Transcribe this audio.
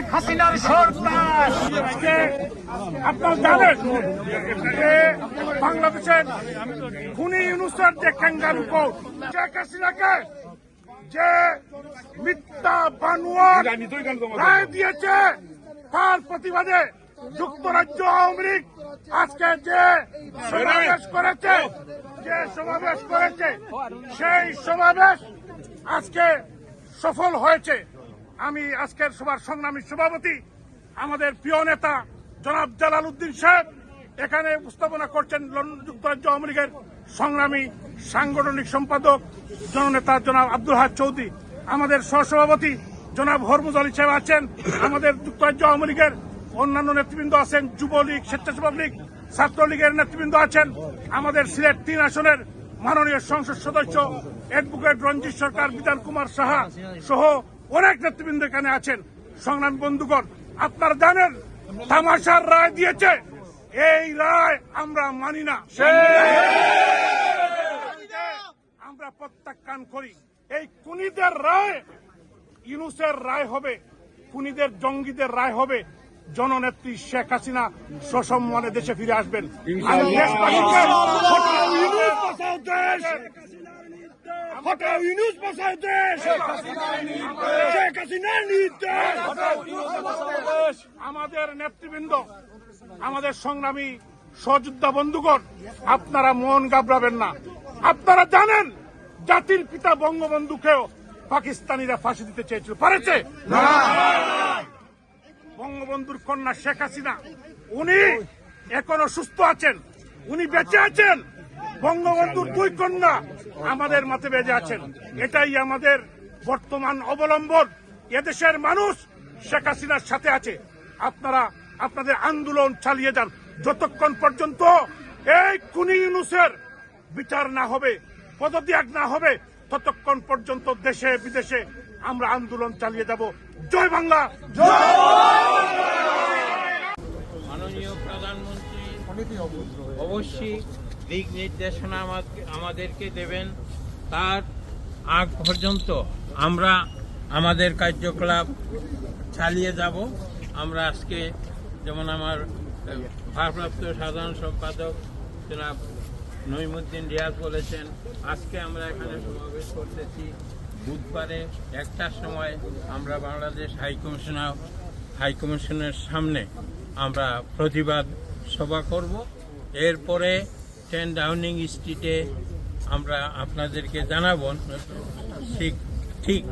শেখ হাসিনার সরকার জানেন বাংলাদেশের খুনি যে ক্যাঙ্গারু কোর্ট শেখ হাসিনাকে যে মিথ্যা রায় দিয়েছে, তার প্রতিবাদে যুক্তরাজ্য আওয়ামী লীগ আজকে যে সমাবেশ করেছে, যে সমাবেশ করেছে, সেই সমাবেশ আজকে সফল হয়েছে। আমি আজকের সবার সংগ্রামী সভাপতি, আমাদের প্রিয় নেতা জনাব জালাল উদ্দিন সাহেব, এখানে উপস্থাপনা করছেন যুক্তরাজ্য আওয়ামী লীগের সংগ্রামী সাংগঠনিক সম্পাদক জননেতা জনাব আব্দুল হাজ চৌধুরী, আমাদের সহসভাপতি জনাব হরমুজ আলী সাহেব আছেন, আমাদের যুক্তরাজ্য আওয়ামী লীগের অন্যান্য নেতৃবৃন্দ আছেন, যুবলীগ স্বেচ্ছাসেবক লীগ ছাত্রলীগের নেতৃবৃন্দ আছেন, আমাদের সিলেট তিন আসনের মাননীয় সংসদ সদস্য, অ্যাডভোকেট রঞ্জিত সরকার, বিধান কুমার সাহা সহ নেতৃবৃন্দ এখানে আছেন। সংগ্রামী বন্ধুগণ আপনারা জানেন তামাশার রায় দিয়েছে। এই রায় আমরা মানি না। আমরা প্রত্যাখ্যান করি। এই খুনিদের রায় ইউনুসের রায় হবে খুনিদের জঙ্গিদের রায় হবে। জননেত্রী শেখ হাসিনা সসম্মানে দেশে ফিরে আসবেন। হটাও ইউনুস বাঁচাও দেশ। শেখ হাসিনার নির্দেশ। আমাদের নেতৃবৃন্দ আমাদের সংগ্রামী সহযোদ্ধা বন্ধুগণ আপনারা মন গাবড়াবেন না। আপনারা জানেন জাতির পিতা বঙ্গবন্ধুকেও পাকিস্তানিরা ফাঁসি দিতে চেয়েছিল। পারেছে? বঙ্গবন্ধুর কন্যা শেখ হাসিনা উনি এখনও সুস্থ আছেন উনি বেঁচে আছেন। বঙ্গবন্ধুর দুই কন্যা আমাদের মাঝে বেঁচে আছেন। এটাই আমাদের বর্তমান অবলম্বন। এদেশের মানুষ শেখ হাসিনার সাথে আছে। আপনারা, আপনাদের আন্দোলন চালিয়ে যান। যতক্ষণ পর্যন্ত এই কুনি ইউনুসের বিচার না হবে, পদত্যাগ না হবে, ততক্ষণ পর্যন্ত দেশে, বিদেশে আমরা আন্দোলন চালিয়ে যাব। জয় বাংলা! মাননীয় প্রধানমন্ত্রী অবশ্যই দিক নির্দেশনা আমাদেরকে দেবেন। তার আগ পর্যন্ত আমরা আমাদের কার্যকলাপ চালিয়ে যাব। আমরা আজকে যেমন আমার ভারপ্রাপ্ত সাধারণ সম্পাদক জনাব নইমুদ্দিন রিয়াজ বলেছেন, আজকে আমরা এখানে সমাবেশ করতেছি। বুধবারে একটার সময় আমরা বাংলাদেশ হাইকমিশনার হাইকমিশনের সামনে আমরা প্রতিবাদ সভা করব এরপরে টেন ডাউনিং স্ট্রিটে আমরা আপনাদেরকে জানাব ঠিক ঠিক